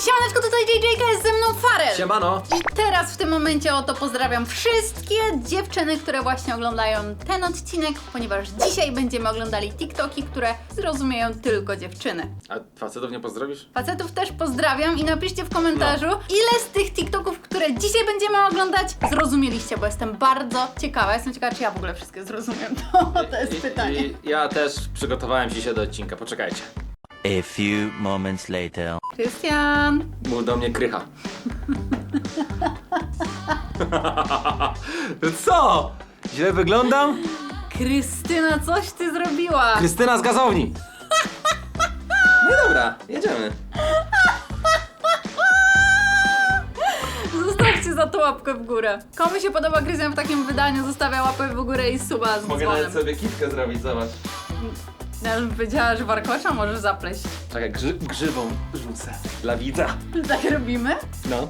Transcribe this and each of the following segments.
Siemaneczko, tutaj JJK, jest ze mną Farel. Siemano! I teraz w tym momencie oto pozdrawiam wszystkie dziewczyny, które właśnie oglądają ten odcinek, ponieważ dzisiaj będziemy oglądali TikToki, które zrozumieją tylko dziewczyny. A facetów nie pozdrowisz? Facetów też pozdrawiam i napiszcie w komentarzu, ile z tych TikToków, które dzisiaj będziemy oglądać, zrozumieliście, bo jestem bardzo ciekawa. Jestem ciekawa, czy ja w ogóle wszystkie zrozumiem. To, to jest I- pytanie. I, ja też przygotowałem dzisiaj do odcinka, poczekajcie. A few moments later. Krystian! Mów do mnie krycha. Co? Źle wyglądam? Krystyna, coś ty zrobiła! Krystyna z gazowni! No i dobra, jedziemy. Zostawcie za to łapkę w górę. Komu się podoba Krystian w takim wydaniu, zostawia łapę w górę i suba z Mogę dzwonem. nawet sobie kitkę zrobić, zobacz. Ja bym powiedziała, że warkocza możesz zapleść. Czekaj, grzy, grzywą rzucę. Dla widza. Tak robimy? No.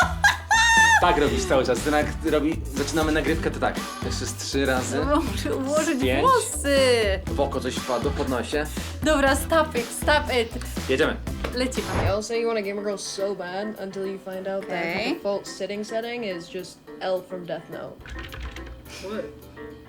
tak robisz cały czas. Ty jak robi, zaczynamy nagrywkę, to tak. Jeszcze z trzy razy. No, muszę ułożyć Pięć. włosy. W oko coś wpadło, podnosie. Dobra, stop it, stop it. Jedziemy. Lecimy. You also you want a gamer girl so bad until you find out that Okay. the default sitting setting is just L from Death Note. What?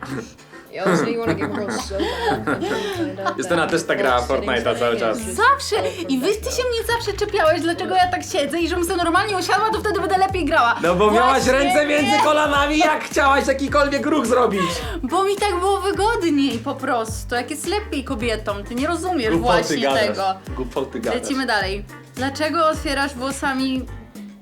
You also you want a gamer girl so bad until you find out Justyna that też w sitting Fortnite'a cały czas. Zawsze! I wy ty się mnie zawsze czepiałeś, dlaczego ja tak siedzę i żebym sobie normalnie usiadła, to wtedy będę lepiej grała. No bo miałaś Właśnie ręce nie, między kolanami, jak chciałaś jakikolwiek ruch zrobić. Bo mi tak było wygodniej po prostu, jak jest lepiej kobietom. Ty nie rozumiesz Głupoty właśnie gadasz. tego. Głupoty gadasz. Lecimy dalej. Dlaczego otwierasz włosami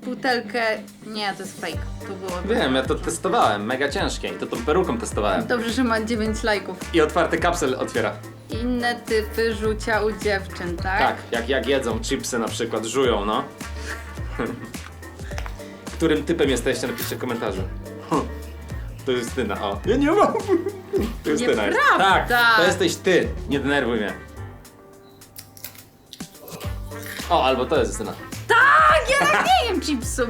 butelkę? Nie, to jest fake. To było. Wiem, ja to testowałem, mega ciężkie i to tą peruką testowałem. Dobrze, że ma 9 lajków. I otwarty kapsel otwiera. Inne typy rzucia u dziewczyn, tak? Tak, jak, jak jedzą chipsy na przykład, żują, no. Którym typem jesteście, napiszcie w komentarzu. To Justyna, o. Ja nie mam. To jest. Nieprawda. Tak, to jesteś ty. Nie denerwuj mnie. O, albo to jest Justyna. Tak nie jem chipsów.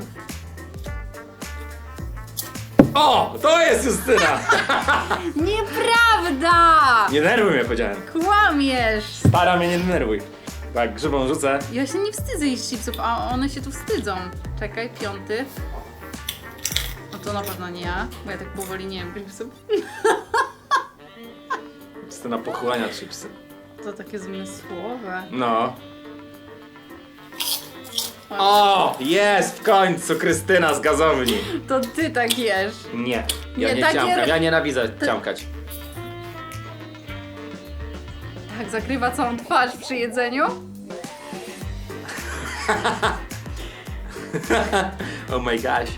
O, to jest Justyna! Nieprawda! Nie denerwuj mnie, powiedziałem. Kłamiesz! Stara mnie nie denerwuj. Tak, grzybą rzucę. Ja się nie wstydzę jeść chipsów, a one się tu wstydzą. Czekaj, piąty. No to na pewno nie ja, bo ja tak powoli nie jem chipsów. Justyna pochłania chipsy. To takie zmysłowe. No. O, jest w końcu Krystyna z gazowni. To ty tak jesz. Nie, ja Nie, nie, takie- ciamkam, ja nienawidzę ciamkać. Tak, zakrywa całą twarz przy jedzeniu. Oh my gosh.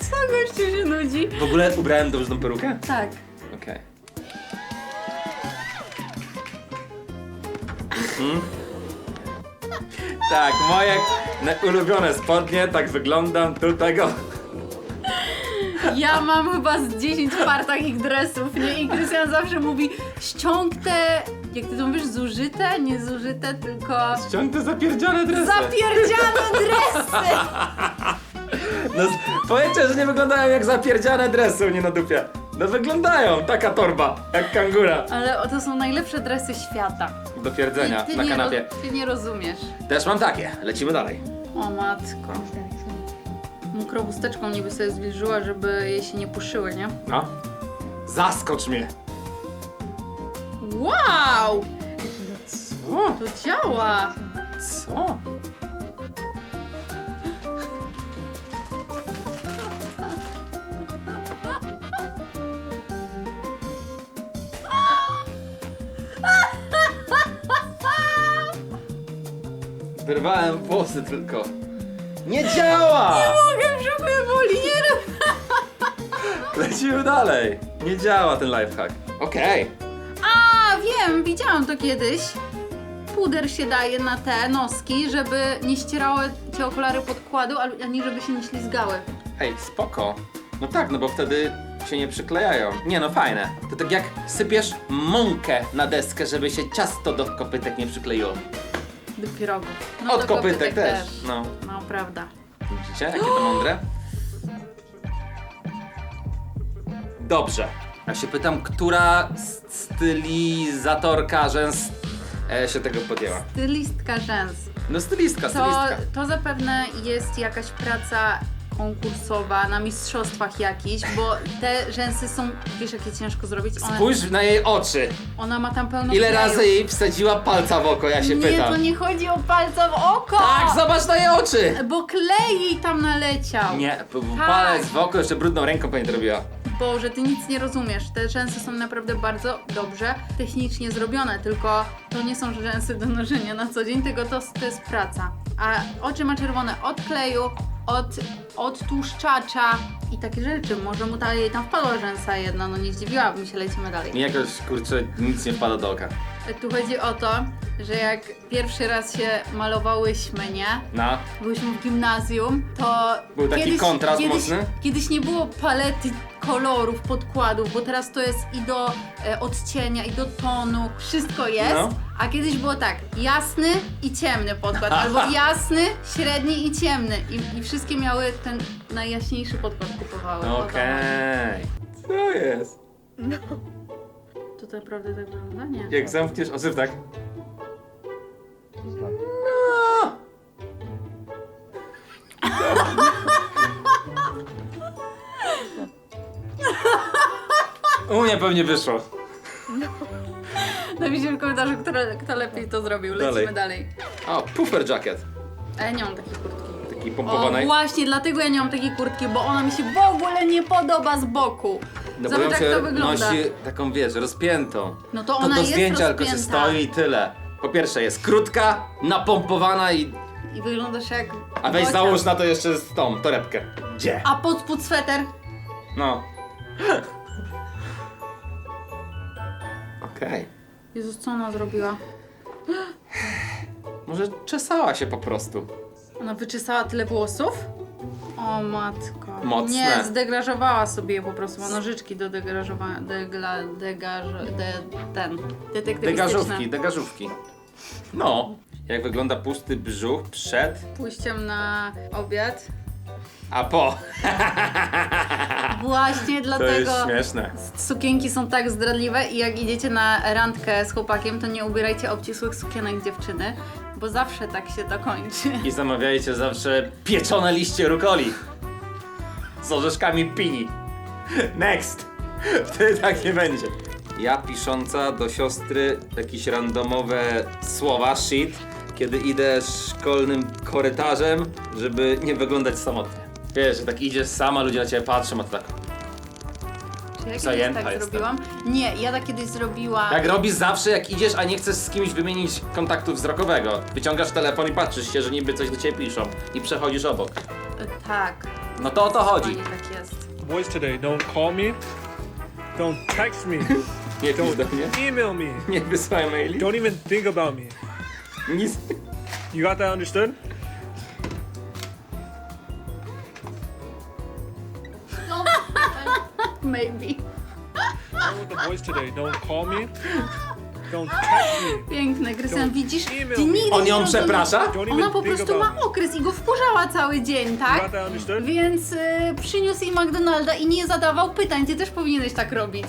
Co gościu się nudzi? W ogóle ubrałem dobrze tą perukę? Tak. Okej. Mhm. Tak, moje ulubione spodnie, tak wyglądam tu tego. Ja mam chyba z 10 par takich dresów, nie? I Krystian zawsze mówi ściąg te, jak ty to mówisz, zużyte? Nie zużyte, tylko Ściągnę zapierdziane dresy. zapierdziane dresy! No, powiedzcie, że nie wyglądają jak zapierdziane dresy, nie na dupie. No wyglądają, taka torba, jak kangura. Ale to są najlepsze dresy świata. Do pierdzenia, ty, na nie kanapie. Roz, ty nie rozumiesz. Też mam takie, lecimy dalej. O matko. Mokrą chusteczką niby sobie zwilżyła, żeby jej się nie puszyły, nie? No. Zaskocz mnie. Wow! Co? To działa! Co? Wyrwałem włosy tylko. Nie działa! Mogę brzuchu mnie boli, nie Lecimy dalej. Nie działa ten lifehack. Okej. A, wiem, widziałam to kiedyś. Puder się daje na te noski, żeby nie ścierały cię okulary podkładu, al- ani żeby się nie ślizgały. Hej, spoko. No tak, no bo wtedy się nie przyklejają. Nie no, fajne. To tak jak sypiesz mąkę na deskę, żeby się ciasto do kopytek nie przykleiło. Do pirogów. No, Od do kopytek też. No. No, prawda. Widzicie, jakie to mądre? Dobrze. Ja się pytam, która stylizatorka rzęs e, się tego podjęła. Stylistka rzęs. No stylistka, To, stylistka. to zapewne jest jakaś praca konkursowa na mistrzostwach jakiś, bo te rzęsy są, wiesz jakie ciężko zrobić? One, Spójrz na jej oczy. ona ma tam pełno Ile razy jej wsadziła palca w oko, ja się Nie, pytam. to nie chodzi o palce w oko! Tak, zobacz na jej oczy! Bo klej jej tam naleciał. Nie, p- p- Tak. palec w oko, jeszcze brudną ręką pewnie to robiła. Boże, ty nic nie rozumiesz. Te rzęsy są naprawdę bardzo dobrze technicznie zrobione, tylko to nie są rzęsy do noszenia na co dzień, tylko to, to jest praca. A oczy ma czerwone od kleju, od, od tłuszczacza i takie rzeczy. Może mu ta, jej tam wpadła rzęsa jedna, no nie zdziwiłabym się, lecimy dalej. Jakoś, kurczę, nic nie wpada do oka. Tu chodzi o to, że jak pierwszy raz się malowałyśmy, nie? No. byłyśmy w gimnazjum, to. Był taki kontrast kiedyś, mocny? Kiedyś nie było palety kolorów, podkładów, bo teraz to jest i do e, odcienia, i do tonu, wszystko jest. No. A kiedyś było tak, jasny i ciemny podkład, albo jasny, średni i ciemny. I, I wszystkie miały ten najjaśniejszy podkład kupowały. Okej. Co jest? chodzi. To naprawdę tak wygląda? Nie. Jak zamkniesz oczy, tak? No. U mnie pewnie wyszło. Napiszcie w komentarzu, kto, kto lepiej to zrobił. Lecimy Dalej. dalej. O, puffer jacket. A ja nie mam takiej kurtki. Taki O, właśnie, dlatego ja nie mam takiej kurtki, bo ona mi się w ogóle nie podoba z boku. No bo Zobacz ją jak się to wygląda. nosi taką, wiesz, rozpiętą. No to ona do jest zdjęcia tylko się rozpięta. stoi i tyle. Po pierwsze jest krótka, napompowana i... I wyglądasz jak A weź bocian. załóż na to jeszcze z tą torebkę. Gdzie? A pod spód sweter? No. Okej. Jezus, co ona zrobiła? Może czesała się po prostu. Ona wyczesała tyle włosów? O matko. Mocne. Nie, zdegrażowała sobie je po prostu. Ma nożyczki do degrażowania. Degla, degaż, de, ten. Detektywistyczne. Degażówki, degażówki. No. Jak wygląda pusty brzuch przed, Pójściem na obiad. a po. Właśnie To dlatego. jest śmieszne. Sukienki są tak zdradliwe i jak idziecie na randkę z chłopakiem, to nie ubierajcie obcisłych sukienek dziewczyny, bo zawsze tak się to kończy. I zamawiajcie zawsze pieczone liście rukoli. Z orzeszkami pini. Next. Wtedy tak nie będzie. Ja pisząca do siostry jakieś randomowe słowa, shit, kiedy idę szkolnym korytarzem, żeby nie wyglądać samotnie. Wiesz, że tak idziesz sama, ludzie na ciebie patrzą, a ty tak... Ja kiedyś Zajęta tak jestem. zrobiłam? Nie, ja tak kiedyś zrobiłam. Tak robisz zawsze, jak idziesz, a nie chcesz z kimś wymienić kontaktu wzrokowego. Wyciągasz telefon i patrzysz się, że niby coś do ciebie piszą i przechodzisz obok. Tak. No to o to chodzi. Dokładnie tak jest. Boys today, don't call me, don't text me, Nie pisz do mnie. email me, Nie wysyłaj maili. don't even think about me. Nic. You got that understood? Maybe. With the boys today, don't call me, don't text me, Piękne, Krystian, Don't widzisz? email Ty me. nigdy On nie ją rozumiesz. przeprasza? don't Ona po think prostu about ma me. okres i go wkurzała cały dzień, tak? got that understood? Więc y, przyniósł jej McDonalda i nie zadawał pytań. Ty też powinieneś tak robić.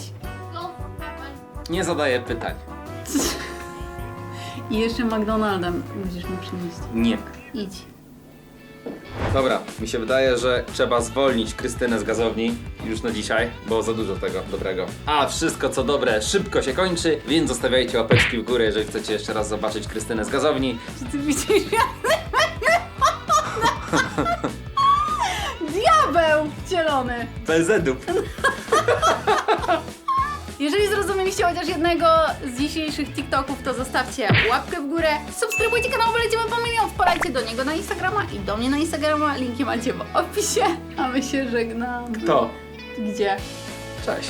Nie zadaję pytań. I jeszcze McDonaldem musisz mi przynieść. Nie. Idź. Dobra, mi się wydaje, że trzeba zwolnić Krystynę z gazowni już na dzisiaj, bo za dużo tego dobrego. A wszystko co dobre szybko się kończy, więc zostawiajcie łapeczki w górę, jeżeli chcecie jeszcze raz zobaczyć Krystynę z gazowni. Czy ty widzisz? Diabeł wcielony! Belzedub. Jeżeli zrozumieliście chociaż jednego z dzisiejszych TikToków, to zostawcie łapkę w górę, subskrybujcie kanał, bo lecimy po milion, wpadajcie do niego na Instagrama i do mnie na Instagrama, linki macie w opisie, a my się żegnamy. To. Gdzie? Cześć.